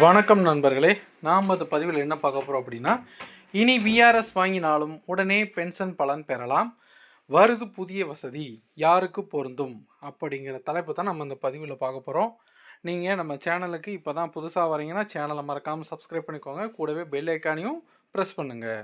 வணக்கம் நண்பர்களே. நாம் அந்த பதிவில் என்ன பார்க்க போகிறோம் அப்படின்னா இனி விஆர்எஸ் வாங்கினாலும் உடனே பென்ஷன் பலன் பெறலாம். வருது புதிய வசதி யாருக்கு பொருந்தும்? அப்படிங்கிற தலைப்பு தான் நம்ம இந்த பதிவில் பார்க்க போகிறோம் நீங்கள் நம்ம சேனலுக்கு இப்போ தான் புதுசாக வரீங்கன்னா சேனலை மறக்காமல் சப்ஸ்கிரைப் பண்ணிக்கோங்க. கூடவே பெல் ஐக்கானையும் ப்ரெஸ் பண்ணுங்கள்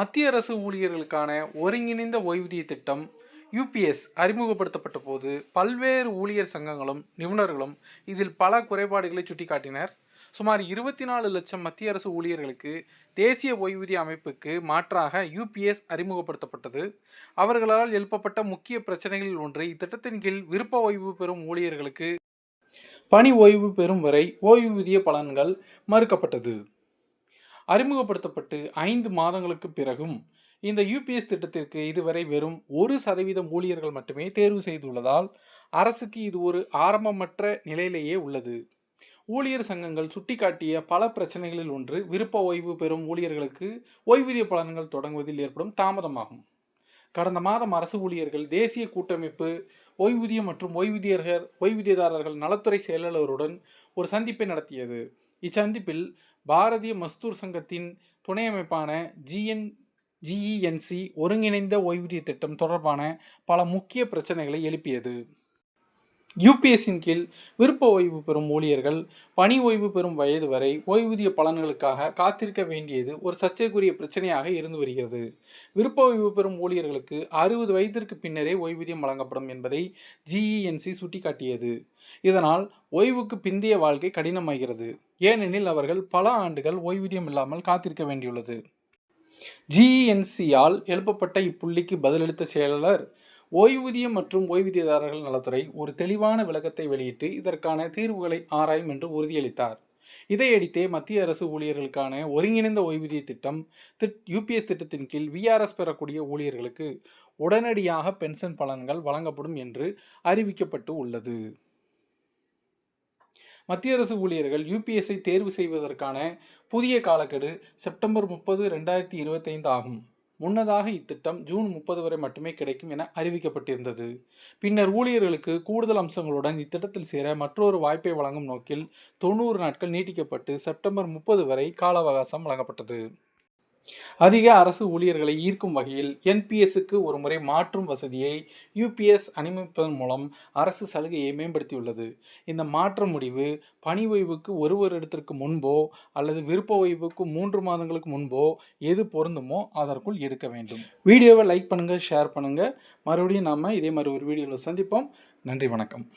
மத்திய அரசு ஊழியர்களுக்கான ஒருங்கிணைந்த ஓய்வூதிய திட்டம் யூபிஎஸ் அறிமுகப்படுத்தப்பட்ட போது பல்வேறு ஊழியர் சங்கங்களும் நிபுணர்களும் இதில் பல குறைபாடுகளை சுட்டிக்காட்டினர். சுமார் இருபத்தி நாலு லட்சம் மத்திய அரசு ஊழியர்களுக்கு தேசிய ஓய்வூதிய அமைப்புக்கு மாற்றாக யூபிஎஸ் அறிமுகப்படுத்தப்பட்டது. அவர்களால் எழுப்பப்பட்ட முக்கிய பிரச்சனைகளில் ஒன்று இத்திட்டத்தின் கீழ் விருப்ப ஓய்வு பெறும் ஊழியர்களுக்கு பணி ஓய்வு பெறும் வரை ஓய்வூதிய பலன்கள் மறுக்கப்பட்டது. அறிமுகப்படுத்தப்பட்டு ஐந்து மாதங்களுக்கு பிறகும் இந்த யூபிஎஸ் திட்டத்திற்கு இதுவரை வெறும் ஒரு சதவீதம் ஊழியர்கள் மட்டுமே தேர்வு செய்துள்ளதால் அரசுக்கு இது ஒரு ஆரம்பமற்ற நிலையிலேயே உள்ளது. ஊழியர் சங்கங்கள் சுட்டிக்காட்டிய பல பிரச்சனைகளில் ஒன்று விருப்ப ஓய்வு பெறும் ஊழியர்களுக்கு ஓய்வூதிய பலன்கள் தொடங்குவதில் ஏற்படும் தாமதமாகும். கடந்த மாதம் அரசு ஊழியர்கள் தேசிய கூட்டமைப்பு ஓய்வூதியம் மற்றும் ஓய்வூதியர்கள் ஓய்வூதியதாரர்கள் நலத்துறை செயலாளருடன் ஒரு சந்திப்பை நடத்தியது. இச்சந்திப்பில் பாரதிய மஸ்தூர் சங்கத்தின் துணை அமைப்பான ஜிஎன் ஜிஇஎன்சி ஒருங்கிணைந்த ஓய்வூதிய திட்டம் தொடர்பான பல முக்கிய பிரச்சனைகளை எழுப்பியது. யூபிஎஸ்ஸின் கீழ் விருப்ப ஓய்வு பெறும் ஊழியர்கள் பணி ஓய்வு பெறும் வயது வரை ஓய்வூதிய பலன்களுக்காக காத்திருக்க வேண்டியது ஒரு சர்ச்சைக்குரிய பிரச்சனையாக இருந்து வருகிறது. விருப்ப ஓய்வு பெறும் ஊழியர்களுக்கு அறுபது வயதிற்கு பின்னரே ஓய்வூதியம் வழங்கப்படும் என்பதை ஜிஇஎன்சி சுட்டிக்காட்டியது. இதனால் ஓய்வுக்கு பிந்தைய வாழ்க்கை கடினமாகிறது. ஏனெனில் அவர்கள் பல ஆண்டுகள் ஓய்வூதியம் இல்லாமல் காத்திருக்க வேண்டியுள்ளது. ஜிஇஎன்சியால் எழுப்பப்பட்ட இப்புள்ளிக்கு பதிலளித்த செயலாளர் ஓய்வூதியம் மற்றும் ஓய்வூதியதாரர்கள் நலத்துறை ஒரு தெளிவான விளக்கத்தை வெளியிட்டு இதற்கான தீர்வுகளை ஆராயும் என்று உறுதியளித்தார். இதையடித்தே மத்திய அரசு ஊழியர்களுக்கான ஒருங்கிணைந்த ஓய்வூதிய திட்டம் திட் யூபிஎஸ் திட்டத்தின் கீழ் விஆர்எஸ் பெறக்கூடிய ஊழியர்களுக்கு உடனடியாக பென்ஷன் பலன்கள் வழங்கப்படும் என்று அறிவிக்கப்பட்டு உள்ளது. மத்திய அரசு ஊழியர்கள் யூபிஎஸ்ஐ தேர்வு செய்வதற்கான புதிய காலக்கெடு செப்டம்பர் முப்பது ரெண்டாயிரத்தி இருபத்தைந்து ஆகும். முன்னதாக இத்திட்டம் ஜூன் முப்பது வரை மட்டுமே கிடைக்கும் என அறிவிக்கப்பட்டிருந்தது. பின்னர் ஊழியர்களுக்கு கூடுதல் அம்சங்களுடன் இத்திட்டத்தில் சேர மற்றொரு வாய்ப்பை வழங்கும் நோக்கில் தொண்ணூறு நாட்கள் நீட்டிக்கப்பட்டு செப்டம்பர் முப்பது வரை கால அவகாசம் வழங்கப்பட்டது. அதிக அரசு ஊழியர்களை ஈர்க்கும் வகையில் என்பிஎஸ்க்கு ஒரு முறை மாற்றும் வசதியை யூபிஎஸ் அனுமதிப்பதன் மூலம் அரசு சலுகையை மேம்படுத்தியுள்ளது. இந்த மாற்ற முடிவு பணி ஓய்வுக்கு ஒரு வருடத்திற்கு முன்போ அல்லது விருப்ப ஓய்வுக்கு மூன்று மாதங்களுக்கு முன்போ எது பொருந்துமோ அதற்குள் எடுக்க வேண்டும். வீடியோவை லைக் பண்ணுங்கள் ஷேர் பண்ணுங்கள் மறுபடியும் நாம் இதே மாதிரி ஒரு வீடியோவில் சந்திப்போம். நன்றி வணக்கம்.